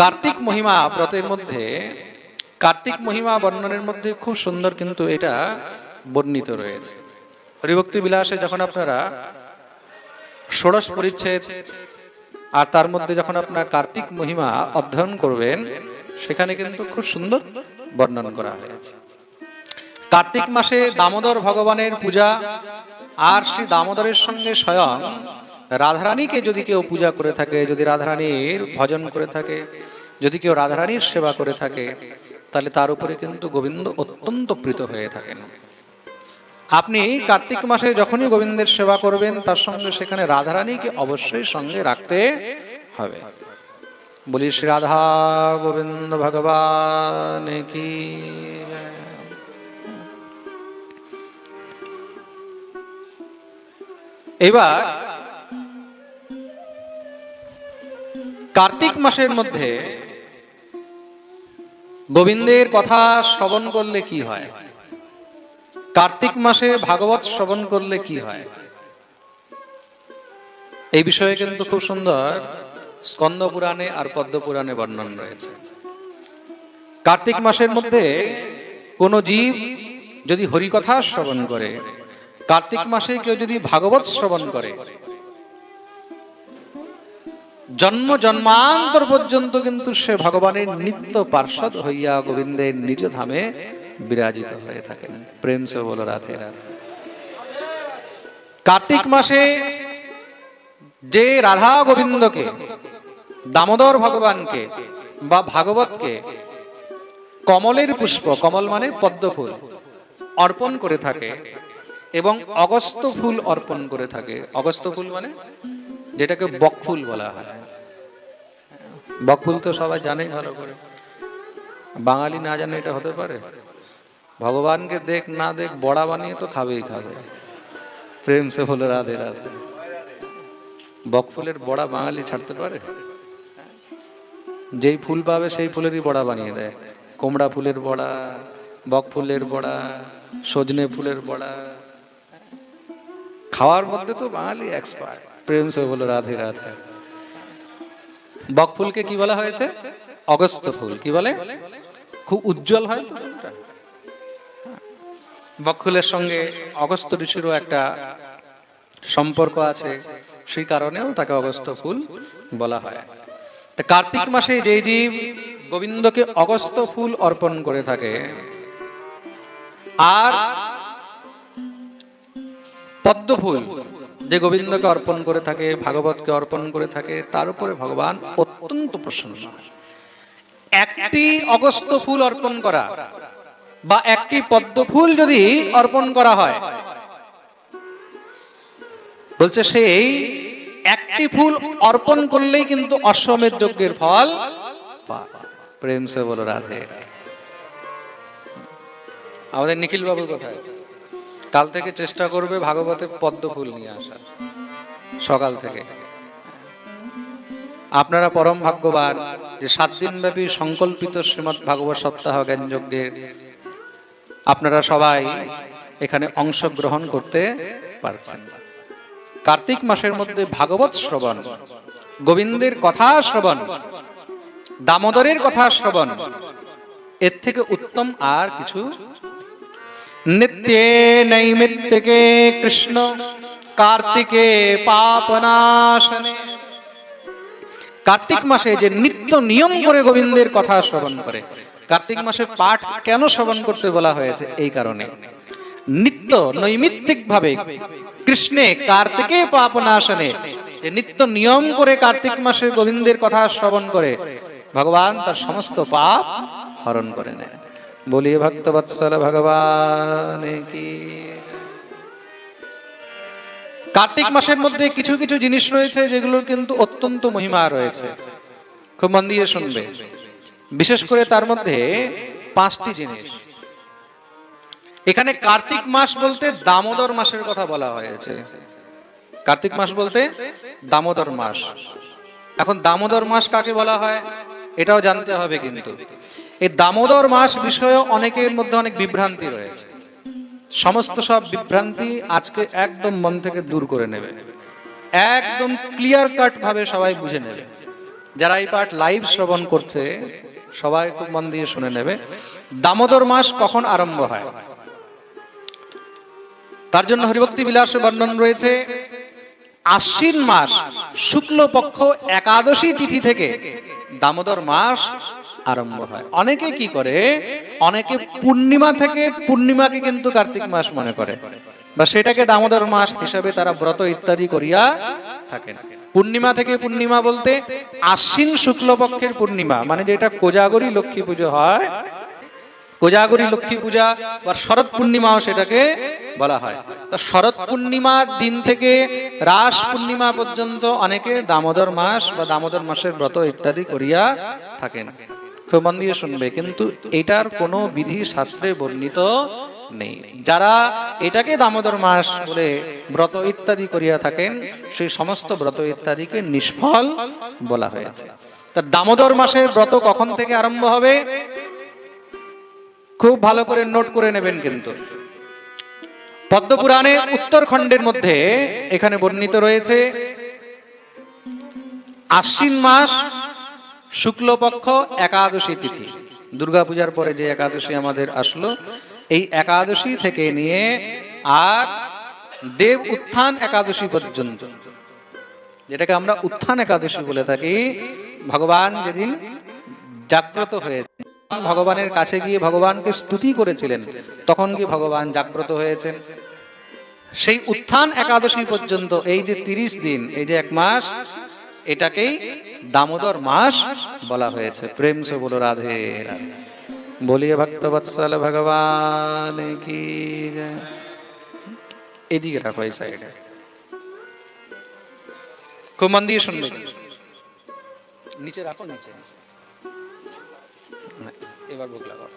কার্তিক মহিমা ব্রতের মধ্যে, কার্তিক মহিমা বর্ণনের মধ্যে খুব সুন্দর কিন্তু এটা বর্ণিত রয়েছে। হরিভক্তি বিলাসে যখন আপনারা ষোড়শ পরিচ্ছেদ আর তার মধ্যে যখন আপনার কার্তিক মহিমা অধ্যয়ন করবেন, সেখানে কিন্তু খুব সুন্দর বর্ণন করা হয়েছে। কার্তিক মাসে দামোদর ভগবানের পূজা আর শ্রী দামোদরের সঙ্গে স্বয়ং রাধারানীকে যদি কেউ পূজা করে থাকে, যদি রাধারানীর ভজন করে থাকে, যদি কেউ রাধারানীর সেবা করে থাকে, তাহলে তার উপরে কিন্তু গোবিন্দ অত্যন্ত প্রীত হয়ে থাকেন আপনি কার্তিক মাসে যখনই গোবিন্দের সেবা করবেন, তার সঙ্গে সেখানে রাধারানীকে অবশ্যই সঙ্গে রাখতে হবে বলি, শ্রী রাধা গোবিন্দ ভগবান কি। এবার কার্তিক মাসের মধ্যে গোবিন্দের কথা শ্রবণ করলে কি হয়? কার্তিক মাসে ভাগবত শ্রবণ করলে কি হয়? এই বিষয়ে কিন্তু খুব সুন্দর স্কন্দ পুরাণে আর পদ্ম পুরাণে বর্ণন রয়েছে। কার্তিক মাসের মধ্যে কোনো জীব যদি হরিকথা শ্রবণ করে, কার্তিক মাসে কেউ যদি ভাগবত শ্রবণ করে জন্ম জন্মান্তর পর্যন্ত কিন্তু সে ভগবানের নিত্য পার্ষদ হইয়া গোবিন্দের নিজ ধামে বিরাজিত হয়ে থাকেন। প্রেম সে বলো রাধে কার্তিক মাসে যে রাধা গোবিন্দকে, দামোদর ভগবানকে বা ভাগবতকে কমলের পুষ্প, কমল মানে পদ্ম ফুল অর্পণ করে থাকে এবং অগস্ত ফুল অর্পণ করে থাকে। অগস্ত ফুল মানে যেটাকে বকফুল বলা হয়। বকফুল তো সবাই জানেই ভালো করে। বাঙালি না জানে এটা হতে পারে? ভগবানকে দেখ, না দেখ, বড়া বানিয়ে তো খাবেই খাবে। প্রেম সে বলে রাধে রাধে। বকফুলের বড়া বাঙালি ছাড়তে পারে? যেই ফুল পাবে সেই ফুলেরই বড়া বানিয়ে দেয়। কোমড়া ফুলের বড়া বক ফুলের বড়া, সজনে ফুলের বড়া। খাওয়ার মধ্যে তো বাঙালি এক্সপার্ট প্রেম সে বলো রাধে রাধে। বক ফুলকে কি বলা হয়েছে? অগস্ত ফুল। কি বলে? খুব উজ্জ্বল হয় তো বকফুলের সঙ্গে অগস্ত ঋষিরও একটা সম্পর্ক আছে, সেই কারণেও তাকে অগস্ত ফুল বলা হয়। তা কার্তিক মাসে যে জীব গোবিন্দকে অগস্ত ফুল অর্পণ করে থাকে, আর পদ্ম ফুল যে গোবিন্দকে অর্পণ করে থাকে, ভাগবতকে অর্পণ করে থাকে, তার উপরে ভগবান অত্যন্ত প্রসন্ন একটি অগস্ত ফুল অর্পণ করা বা একটি পদ্ম ফুল যদি অর্পণ করা হয়, বলছে সেই একটি ফুল অর্পণ করলেই কিন্তু অশ্বমেধ যজ্ঞের ফল। প্রেম সে বলো, রাধে। আমাদের নিখিল বাবু কোথায় কাল থেকে চেষ্টা করবে ভাগবতে পদ্ম ফুল নিয়ে আসা সকাল থেকে। আপনারা পরম ভাগ্যবান যে সাত দিন ব্যাপী সংকল্পিত শ্রীমৎ ভাগবত সপ্তাহ জ্ঞান যজ্ঞের আপনারা সবাই এখানে অংশগ্রহণ করতে পারছেন। কার্তিক মাসের মধ্যে ভাগবত শ্রবণ, গোবিন্দের কথা শ্রবণ, দামোদরের কথা শ্রবণ, এর থেকে উত্তম আর কিছু নিত্যে নৈমিত্তিকে কৃষ্ণ কার্তিকে পাপনাশনে কার্তিক মাসে যে নিত্য নিয়ম করে গোবিন্দের কথা শ্রবণ করে। কার্তিক মাসে পাঠ কেন শ্রবণ করতে বলা হয়েছে এই কারণে? নিত্য নৈমিত্তিক ভাবে কৃষ্ণে কার্তিকে পাপনাশনে যে নিত্য নিয়ম করে কার্তিক মাসে গোবিন্দের কথা শ্রবণ করে, ভগবান তার সমস্ত পাপ হরণ করে নেয়। বলিয়ে ভক্ত বৎসল ভগবান কি। কার্তিক মাসের মধ্যে কিছু কিছু জিনিস রয়েছে যেগুলোর কিন্তু অত্যন্ত মহিমা রয়েছে। খুব মন দিয়ে শুনবে। বিশেষ করে তার মধ্যে পাঁচটি জিনিস। এখানে কার্তিক মাস বলতে দামোদর মাসের কথা বলা হয়েছে। কার্তিক মাস বলতে দামোদর মাস। এখন দামোদর মাস কাকে বলা হয়? এটাও জানতে হবে কিন্তু। এই দামোদর মাস বিষয়ে অনেকের মধ্যে অনেক বিভ্রান্তি রয়েছে। সমস্ত সব বিভ্রান্তি আজকে একদম মন থেকে দূর করে নেবে। একদম ক্লিয়ার কাট ভাবে সবাই বুঝে নেবে। যারা এই পাঠ লাইভ শ্রবণ করছে, সবাই খুব মন দিয়ে শুনে নেবে, দামোদর মাস কখন আরম্ভ হয়? তার জন্য হরিভক্তি বিলাস বর্ণন রয়েছে, আশ্বিন মাস শুক্লপক্ষ একাদশী তিথি থেকে দামোদর মাস আরম্ভ হয়। অনেকে কি করে? অনেকে পূর্ণিমা থেকে পূর্ণিমাকে কিন্তু কার্তিক মাস মনে করে বা সেটাকে দামোদর মাস হিসাবে তারা ব্রত ইত্যাদি করিয়া থাকেন। পূর্ণিমা থেকে পূর্ণিমা বলতে আশ্বিন শুক্লপক্ষের পূর্ণিমা মানে যেটা কোজাগরী লক্ষ্মী পুজো হয়, কোজাগরী লক্ষ্মী পূজা বা শরৎ পূর্ণিমাও সেটাকে বলা হয়। তো শরৎ পূর্ণিমার দিন থেকে রাস পূর্ণিমা পর্যন্ত অনেকে দামোদর মাস বা দামোদর মাসের ব্রত ইত্যাদি করিয়া থাকেন। মন দিয়ে শুনবে, কিন্তু এটার কোনো বিধি শাস্ত্রে বর্ণিত নেই। যারা এটাকে দামোদর মাস বলে ব্রত ইত্যাদি করিয়া থাকেন, সেই সমস্ত ব্রত ইত্যাদিকে নিষ্ফল বলা হয়েছে। তা দামোদর মাসের ব্রত কখন থেকে আরম্ভ হবে? খুব ভালো করে নোট করে নেবেন কিন্তু। পদ্মপুরাণে উত্তরখণ্ডের মধ্যে এখানে বর্ণিত রয়েছে, আশ্বিন মাস শুক্লপক্ষ একাদশী তিথি। দুর্গাপূজার পরে যে একাদশী আমাদের আসলো, এই একাদশী থেকে নিয়ে আর দেব উত্থান একাদশী পর্যন্ত। যেটাকে আমরা উত্থান একাদশী বলে থাকি, ভগবান যেদিন জাগ্রত হয়েছে ভগবানের কাছে গিয়ে ভগবানকে স্তুতি করেছিলেন, তখন কি ভগবান জাগ্রত হয়েছেন? সেই উত্থান একাদশী পর্যন্ত, এই যে তিরিশ দিন, এই যে এক মাস এটাকেই দামোদর মাস বলা হয়েছে। প্রেম সে বলো, রাধে রাধে। বলিয়ে ভক্ত বৎসল ভগবান কি এদিকে রাখো এই সাইডে। খুব মন দিয়ে শুনবে। নিচে রাখো, নিচে। এবার ভোগ লাগাও।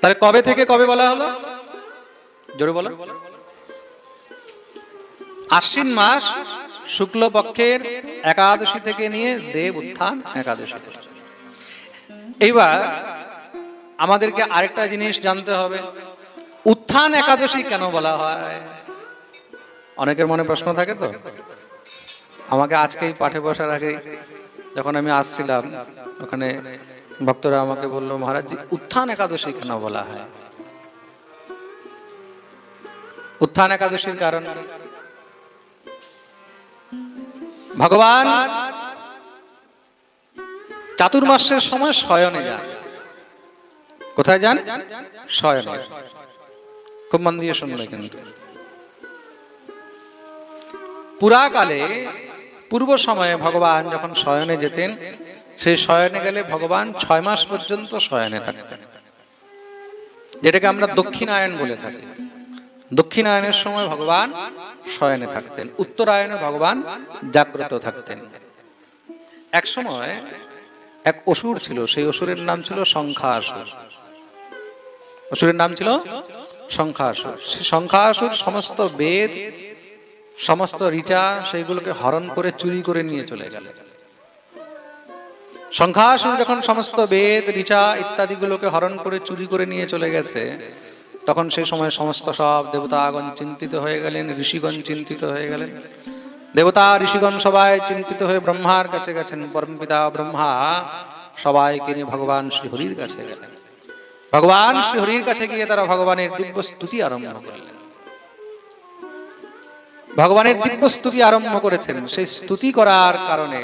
তাহলে কবে থেকে কবে বলা হলো? জোরে বলো। আশ্বিন মাস শুক্লপক্ষের একাদশী থেকে নিয়ে দেব উত্থান একাদশী এইবার আমাদেরকে আরেকটা জিনিস জানতে হবে। উত্থান একাদশী কেন বলা হয়? অনেকের মনে প্রশ্ন থাকে তো। আমাকে আজকেই পাঠে বসার আগে যখন আমি আসছিলাম, ওখানে ভক্তরা আমাকে বলল, মহারাজ উত্থান একাদশী কেন বলা হয়? উত্থান একাদশীর কারণ কি? ভগবান, চাতুর্মাসের সময় শয়নে যান। কোথায় যান? শয়নে। খুব মন দিয়ে শুনলে কিন্তু। পুরাকালে, পূর্ব সময়ে ভগবান যখন শয়নে যেতেন, সেই শয়নে গেলে ভগবান ছয় মাস পর্যন্ত শয়নে থাকতেন। যেটাকে আমরা দক্ষিণায়ন বলে থাকি। দক্ষিণায়নের সময় ভগবান শয়নে থাকতেন, উত্তরায়ণে ভগবান জাগ্রত থাকতেন। এক সময় এক অসুর ছিল, সেই অসুরের নাম ছিল সংখ্যাসুর অসুরের নাম ছিল সংখ্যাসুর সেই সমস্ত বেদ, সমস্ত ঋচা সেইগুলোকে হরণ করে, চুরি করে নিয়ে চলে গেল। সংখ্যাসুর যখন সমস্ত বেদ ঋচা ইত্যাদিগুলোকে হরণ করে, চুরি করে নিয়ে চলে গেছে তখন সেই সময় সমস্ত সব দেবতাগণ চিন্তিত হয়ে গেলেন, ঋষিগণ চিন্তিত হয়ে গেলেন। দেবতা, ঋষিগণ সবাই চিন্তিত হয়ে ব্রহ্মার কাছে গেছেন। পরমপিতা, ব্রহ্মা সবাইকে নিয়ে ভগবান শ্রীহরির কাছে গেলেন। ভগবান শ্রীহরির কাছে গিয়ে তারা ভগবানের দিব্য স্তুতি আরম্ভ করলেন। ভগবানের দিব্য স্তুতি আরম্ভ করেছেন সেই স্তুতি করার কারণে।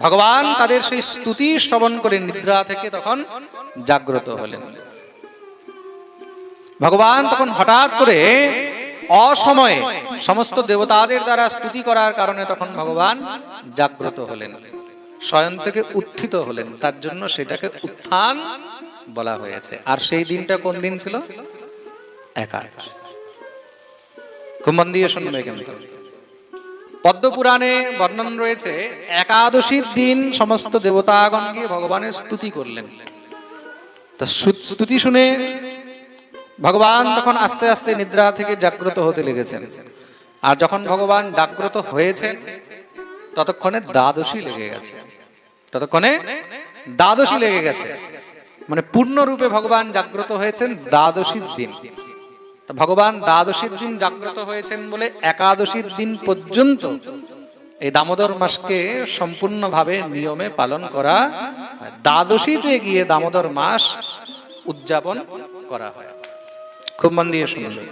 ভগবান তাদের সেই স্তুতি শ্রবণ করে নিদ্রা থেকে তখন জাগ্রত হলেন। ভগবান তখন হঠাৎ করে অসময়ে সমস্ত দেবতাদের দ্বারা স্তুতি করার কারণে তখন ভগবান জাগ্রত হলেন। স্বয়ং থেকে উত্থিত হলেন। তার জন্য সেটাকে উত্থান বলা হয়েছে। আর সেই দিনটা কোন দিন ছিল? পদ্মপুরাণে বর্ণন রয়েছে, একাদশীর দিন সমস্ত দেবতাগণ গিয়ে ভগবানের স্তুতি করলেন। তা স্তুতি শুনে ভগবান তখন আস্তে আস্তে নিদ্রা থেকে জাগ্রত হতে লেগেছেন। আর যখন ভগবান জাগ্রত হয়েছেন, ততক্ষণে দ্বাদশী লেগে গেছে। ততক্ষণে দ্বাদশী লেগে গেছে। মানে পূর্ণরূপে ভগবান জাগ্রত হয়েছেন দ্বাদশীর দিন। ভগবান দ্বাদশীর দিন জাগ্রত হয়েছেন বলে একাদশীর দিন পর্যন্ত এই দামোদর মাসকে সম্পূর্ণভাবে নিয়মে পালন করা দ্বাদশীতে গিয়ে দামোদর মাস উদযাপন করা হয়। খুব মন দিয়ে শুনবে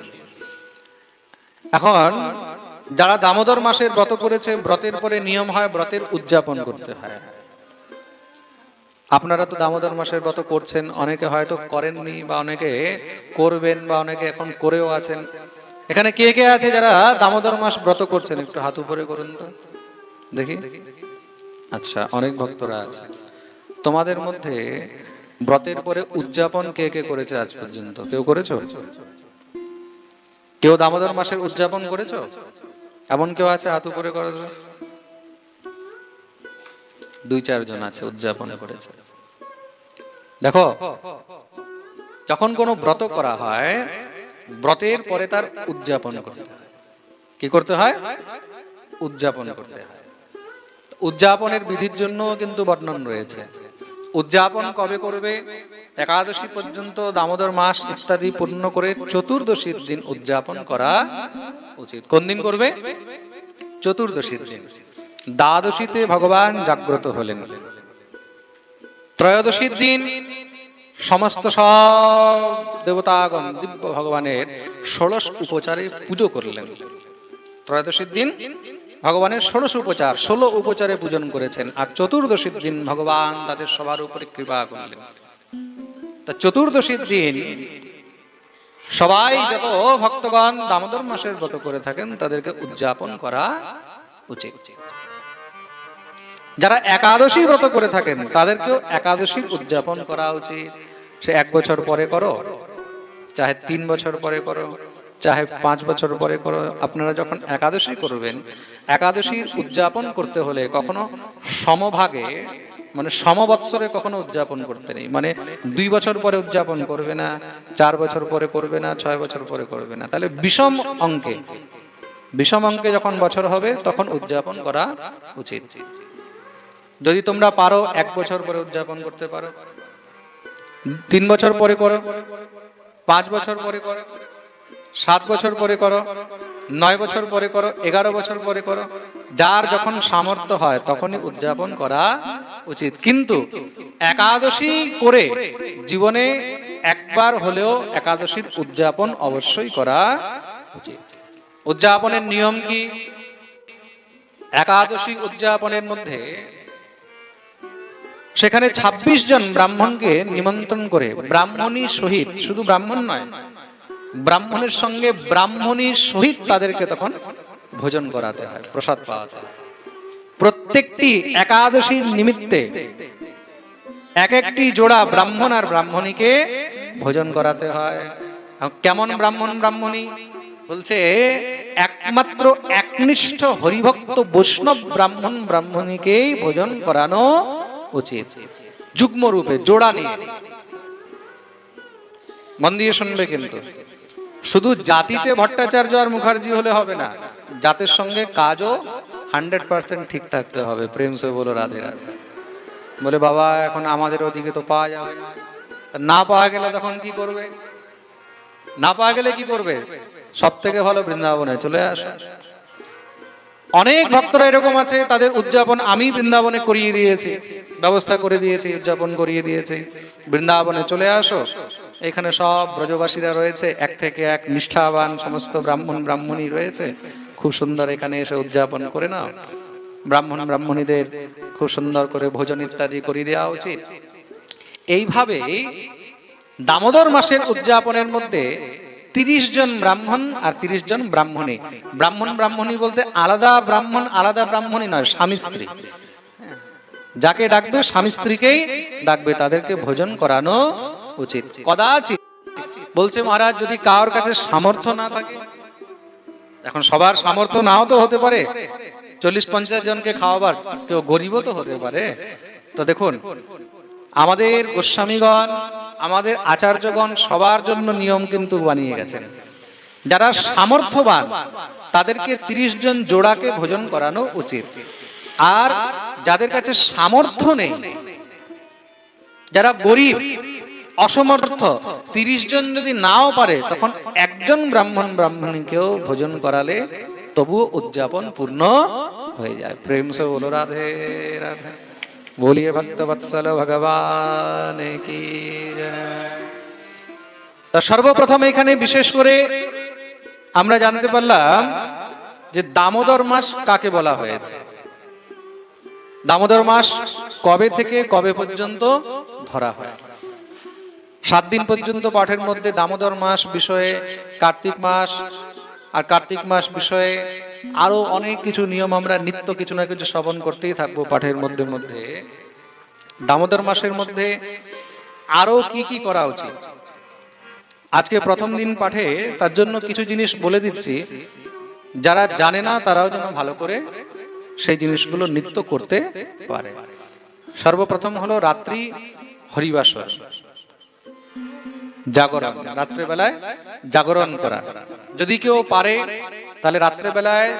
এখন যারা দামোদর মাসের ব্রত করেছে, ব্রতের পরে নিয়ম হয় ব্রতের উদযাপন করতে হয়। আপনারা তো দামোদর মাসের ব্রত করছেন, অনেকে হয়তো করেননি বা অনেকে করবেন বা অনেকে এখন করেও আছেন। এখানে কে কে আছে যারা দামোদর মাস ব্রত করছেন? একটু হাত উপরে করুন তো। দেখি। আচ্ছা অনেক ভক্তরা আছে। তোমাদের মধ্যে ব্রতের পরে উদযাপন কে কে করেছে আজ পর্যন্ত? কেউ করেছ? কেউ দামোদর মাসের উদযাপন করেছ? এমন কেউ আছে হাত উপরে করেছ দুই চারজন আছে উদযাপন করেছে। দেখো, যখন কোনো ব্রত করা হয়, ব্রতের পরে তার উদযাপন করতে হয়। কি করতে হয়? উদযাপন করতে হয়। উদযাপনের বিধির জন্য কিন্তু বর্ণন রয়েছে। উদযাপন কবে করবে? একাদশী পর্যন্ত দামোদর মাস ইত্যাদি পূর্ণ করে চতুর্দশীর দিন উদযাপন করা উচিত। কোন দিন করবে? চতুর্দশীর দিন। দ্বাদশীতে ভগবান জাগ্রত হলেন। ত্রয়োদশীর দিন সমস্ত সব দেবতাগণ দিব্য ভগবানের ষোড়শ উপচারে পুজো করলেন। ত্রয়োদশীর দিন ভগবানের ষোড়শ উপচার, ষোলো উপচারে পূজন করেছেন আর চতুর্দশীর দিন ভগবান তাদের সবার উপরে কৃপা করলেন। তা চতুর্দশীর দিন সবাই যত ভক্তগণ দামোদর মাসের ব্রত করে থাকেন, তাদেরকে উদযাপন করা উচিত। যারা একাদশী ব্রত করে থাকেন, তাদেরকেও একাদশীর উদযাপন করা উচিত। সে এক বছর পরে করো, চাহে তিন বছর পরে করো। চাহে পাঁচ বছর পরে করো। আপনারা যখন একাদশী করবেন, একাদশীর উদযাপন করতে হলে কখনো সমভাগে মানে সমবৎসরে কখনো উদযাপন করতে নেই। মানে দুই বছর পরে উদযাপন করবে না, চার বছর পরে করবে না, ছয় বছর পরে করবে না। তাহলে বিষম অঙ্কে বিষম অঙ্কে যখন বছর হবে, তখন উদযাপন করা উচিত। যদি তোমরা পারো, এক বছর পরে উদযাপন করতে পারো। তিন বছর পরে করো, পাঁচ বছর পরে করো। সাত বছর পরে করো, নয় বছর পরে করো, এগারো বছর পরে করো, যার যখন সামর্থ্য হয় তখনই উদযাপন করা উচিত। কিন্তু একাদশী করে জীবনে একবার হলেও একাদশীর উদযাপন অবশ্যই করা উচিত। উদযাপনের নিয়ম কি? একাদশী উদযাপনের মধ্যে সেখানে ২৬ জন ব্রাহ্মণকে নিমন্ত্রণ করে ব্রাহ্মণী সহিত, শুধু ব্রাহ্মণ নয় ব্রাহ্মণের সঙ্গে ব্রাহ্মণীর সহিত তাদেরকে তখন ভোজন করাতে হয়, প্রসাদ পাওয়াতে প্রত্যেকটি একাদশীর নিমিত্তে এক একটি জোড়া ব্রাহ্মণ আর ব্রাহ্মণীকে ভোজন করাতে হয়। কেমন ব্রাহ্মণ, ব্রাহ্মণী? বলছে, একমাত্র একনিষ্ঠ হরিভক্ত বৈষ্ণব ব্রাহ্মণ, ব্রাহ্মণীকেই ভোজন করানো উচিত। যুগ্ম রূপে জোড়া নিয়ে। মন দিয়ে শুনবে কিন্তু। শুধু জাতিতে ভট্টাচার্য আর মুখার্জি হলে হবে না, জাতের সঙ্গে কাজও হান্ড্রেড পার্সেন্ট ঠিক থাকতে হবে, প্রেম সে বলো, রাধে রাধে। বলে, বাবা, এখন আমাদের ওদিকে তো পাওয়া যাবে না। পাওয়া গেলে তখন কি করবে? না পাওয়া গেলে কি করবে? সব থেকে ভালো বৃন্দাবনে চলে আসে। অনেক ভক্তরা এরকম আছে, তাদের উদযাপন আমি বৃন্দাবনে করিয়ে দিয়েছি, ব্যবস্থা করে দিয়েছি, উদযাপন করিয়ে দিয়েছি। বৃন্দাবনে চলে আসো। এখানে সব ব্রজবাসীরা রয়েছে, এক থেকে এক নিষ্ঠাবান সমস্ত ব্রাহ্মণ, ব্রাহ্মণী রয়েছে। খুব সুন্দর এখানে এসে উদযাপন করে নাও। ব্রাহ্মণ, ব্রাহ্মণীদের খুব সুন্দর করে ভোজন ইত্যাদি করিয়ে দেওয়া উচিত। এইভাবে দামোদর মাসের উদযাপনের মধ্যে তিরিশ জন ব্রাহ্মণ আর তিরিশ জন ব্রাহ্মণী। ব্রাহ্মণ, ব্রাহ্মণী বলতে আলাদা ব্রাহ্মণ, আলাদা ব্রাহ্মণী নয়, স্বামী স্ত্রী। যাকে ডাকবে স্বামী স্ত্রীকেই ডাকবে, তাদেরকে ভোজন করানো উচিত। কদাচিৎ, বলছে মহারাজ, যদি কারোর কাছে সামর্থ্য না থাকে, এখন সবার সামর্থ্য নাও তো হতে পারে। চল্লিশ পঞ্চাশ জনকে খাওয়াবার কেউ গরিবও তো হতে পারে। তো দেখুন, আমাদের গোস্বামীগণ, আমাদের আচার্যগণ সবার জন্য নিয়ম কিন্তু বানিয়ে গেছেন। যারা সামর্থ্যবান, তাদেরকে তিরিশ জন জোড়াকে ভোজন করানো উচিত। আর যাদের কাছে সামর্থ্য নেই, যারা গরিব অসমর্থ। তিরিশ জন যদি নাও পারে, তখন একজন ব্রাহ্মণ ব্রাহ্মণীকেও ভোজন করালে তবুও উদযাপন পূর্ণ হয়ে যায়। প্রেম সে বলো, রাধে রাধে। বলিয়ে ভক্ত বৎসল, ভগবান কি তা সর্বপ্রথম এখানে বিশেষ করে আমরা জানতে পারলাম যে দামোদর মাস কাকে বলা হয়েছে। দামোদর মাস কবে থেকে কবে পর্যন্ত ধরা হয়? সাত দিন পর্যন্ত পাঠের মধ্যে দামোদর মাস বিষয়ে, কার্তিক মাস আর কার্তিক মাস বিষয়ে আরও অনেক কিছু নিয়ম আমরা নিত্য কিছু না কিছু শ্রবণ করতেই থাকব পাঠের মধ্যে মধ্যে। দামোদর মাসের মধ্যে আরও কি কি করা উচিত? আজকে প্রথম দিন পাঠে তার জন্য কিছু জিনিস বলে দিচ্ছি। যারা জানে না, তারাও যেন ভালো করে সেই জিনিসগুলো নিত্য করতে পারে। সর্বপ্রথম হলো রাত্রি হরিবাসর। জাগরণ, রাত্রেবেলায় জাগরণ করা। যদি কেউ পারে, তাহলে রাত্রেবেলায়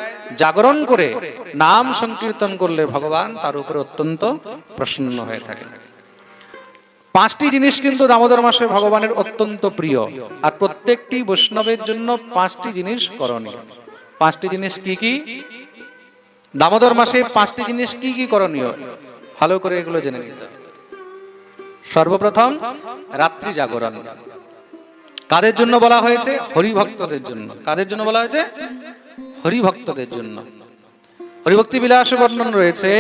জাগরণ করে নাম সংকীর্তন করলে ভগবান তার উপরে অত্যন্ত প্রসন্ন হয়ে থাকে। পাঁচটি জিনিস কিন্তু দামোদর মাসে ভগবানের অত্যন্ত প্রিয়, আর প্রত্যেকটি বৈষ্ণবের জন্য পাঁচটি জিনিস করণীয়। পাঁচটি জিনিস কি কি? দামোদর মাসে পাঁচটি জিনিস কি কি করণীয়? ভালো করে এগুলো জেনে নিতে হবে। সর্বপ্রথম রাত্রি জাগরণ। কাদের জন্য বলা হয়েছে? হরিভক্তদের জন্য। কাদের জন্য বলা হয়েছে? হরিভক্তদের জন্য। হরিভক্তি বিলাসে বর্ণন রয়েছে,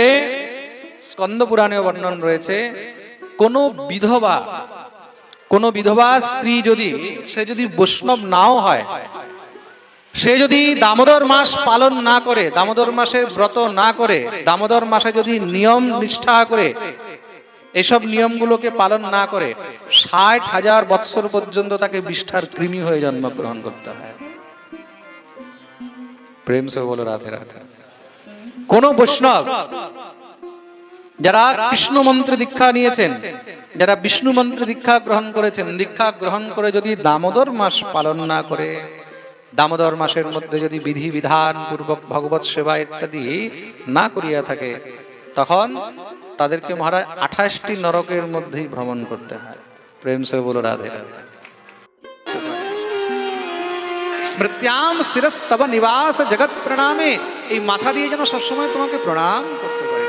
স্কন্দ পুরাণে বর্ণন রয়েছে, কোন বিধবা কোন বিধবা স্ত্রী যদি, সে যদি বৈষ্ণব নাও হয়, সে যদি দামোদর মাস পালন না করে, দামোদর মাসের ব্রত না করে, দামোদর মাসে যদি নিয়ম নিষ্ঠা করে এসব নিয়মগুলোকে পালন না করে ষাট হাজার বৎসর পর্যন্ত তাকে বিষ্ঠার কৃমি হয়ে জন্মগ্রহণ করতে হয়। প্রেম সে বলো রাধে রাধে। কোন বৈষ্ণব যারা কৃষ্ণ মন্ত্রে দীক্ষা নিয়েছেন, যারা বিষ্ণু মন্ত্রে দীক্ষা গ্রহণ করেছেন, দীক্ষা গ্রহণ করে যদি দামোদর মাস পালন না করে, দামোদর মাসের মধ্যে যদি বিধি বিধান পূর্বক ভগবত সেবা ইত্যাদি না করিয়া থাকে, তখন তাদেরকে মহারাজ আঠাশটি নরকের মধ্যেই ভ্রমণ করতে হয়। প্রেম সে বলো, রাধে রাধে। স্মৃত্যাম শিরস্তব নিবাস জগৎ প্রণামে। এই মাথা দিয়ে যেন সবসময় তোমাকে প্রণাম করতে পারে।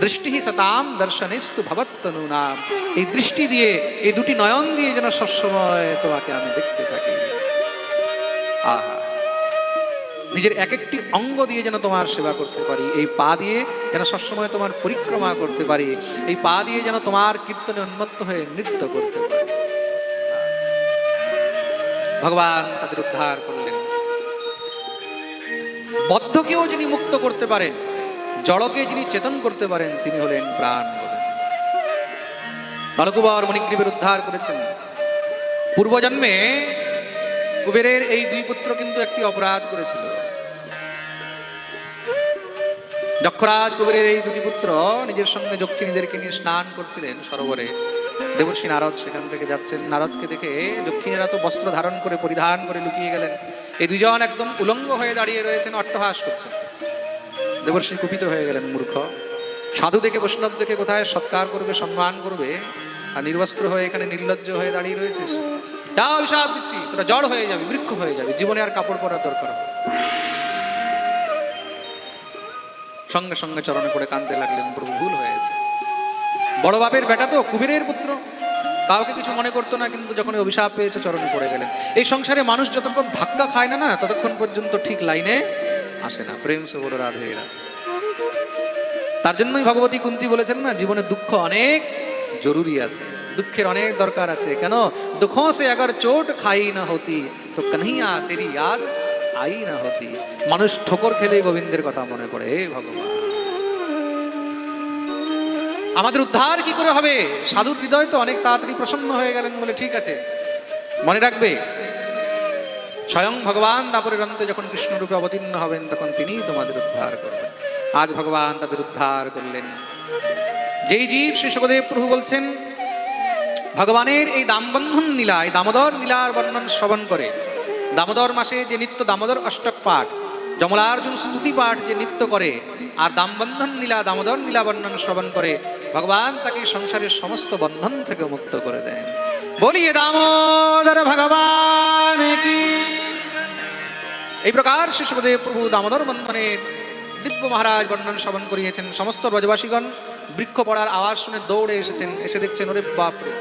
দৃষ্টি সতাম দর্শনিস্তু ভবত্তনু নাম এই দৃষ্টি দিয়ে, এই দুটি নয়ন দিয়ে যেন সবসময় তোমাকে আমি দেখতে থাকি। আহা। নিজের এক একটি অঙ্গ দিয়ে যেন তোমার সেবা করতে পারি, এই পা দিয়ে যেন সবসময় তোমার পরিক্রমা করতে পারি, এই পা দিয়ে যেন তোমার কীর্তনে উন্মত্ত হয়ে নৃত্য করতে পারি। ভগবান তাদের উদ্ধার করলেন। বদ্ধকেও যিনি মুক্ত করতে পারেন, জড়কে যিনি চেতন করতে পারেন, তিনি হলেন প্রাণ নলকুবর মণিগ্রীবের উদ্ধার করেছেন। পূর্বজন্মে কুবেরের এই দুই পুত্র কিন্তু একটি অপরাধ করেছিল। যক্ষরাজ কুবেরের এই দুটি পুত্র নিজের সঙ্গে যক্ষিণীদেরকে নিয়ে স্নান করছিলেন সরোবরে। দেবর্ষী নারদ সেখান থেকে যাচ্ছেন। নারদকে দেখে যক্ষিণীরা তো বস্ত্র ধারণ করে, পরিধান করে লুকিয়ে গেলেন। এই দুজন একদম উলঙ্গ হয়ে দাঁড়িয়ে রয়েছেন, অট্টহাস করছেন। দেবর্ষী কুপিত হয়ে গেলেন, মূর্খ। সাধু দেখে, বৈষ্ণব দেখে কোথায় সৎকার করবে, সম্মান করবে? আর নির্বস্ত্র হয়ে এখানে নির্লজ্জ হয়ে দাঁড়িয়ে রয়েছে যা অভিশাপ দিচ্ছি, তোরা জড় হয়ে যাবে, বৃক্ষ হয়ে যাবে, জীবনে আর কাপড় পরার দরকার হবে সঙ্গে সঙ্গে চরণে পড়ে কাঁদতে লাগলেন, প্রভু ভুল হয়েছে। বড় বাপের বেটা তো কুবেরের পুত্র। কাউকে কিছু মনে করতো না, কিন্তু যখন অভিশাপ পেয়েছে, চরণে পড়ে গেলেন। এই সংসারে মানুষ যতক্ষণ ধাক্কা খায় না না, ততক্ষণ পর্যন্ত ঠিক লাইনে আসে না, প্রেম সে বড় রাধে। তার জন্যই ভগবতী কুন্তি বলেছেন না, জীবনে দুঃখ অনেক জরুরি আছে। দুঃখের অনেক দরকার আছে। কেন? দুঃখ সে আগর চোট খাই না হতি, তো কানহিয়া তেরি আজ আই না হতি। মানুষ ঠোকর খেলে গোবিন্দের কথা মনে পড়ে, হে ভগবান। আমাদের উদ্ধার কি করে হবে? সাধুর হৃদয় তো অনেক তাড়াতাড়ি প্রসন্ন হয়ে গেলেন বলে ঠিক আছে। মনে রাখবে, স্বয়ং ভগবান দাপরের অন্তে যখন কৃষ্ণরূপে অবতীর্ণ হবেন, তখন তিনি তোমাদের উদ্ধার করবেন। আজ ভগবান তাদের উদ্ধার করলেন। যেই জীব শ্রী সুখদেব প্রভু বলছেন, ভগবানের এই দামবন্ধন নীলা এই দামোদর লীলার বর্ণন শ্রবণ করে। দামোদর মাসে যে নিত্য দামোদর অষ্টক পাঠ, যমলার্জুন স্তুতি পাঠ যে নিত্য করে, আর দামবন্ধন নীলা দামোদর নীলা বর্ণন শ্রবণ করে, ভগবান তাকে সংসারের সমস্ত বন্ধন থেকে মুক্ত করে দেন। বলিয়ে দামোদর ভগবান এই প্রকার শিশুদেব প্রভু দামোদর বন্ধনের দিব্য মহারাজ বর্ণন শ্রবণ করিয়েছেন সমস্ত ব্রজবাসীগণ। বৃক্ষ পড়ার আওয়াজ শুনে দৌড়ে এসেছেন এসে দেখছেন ওরে বাপরে।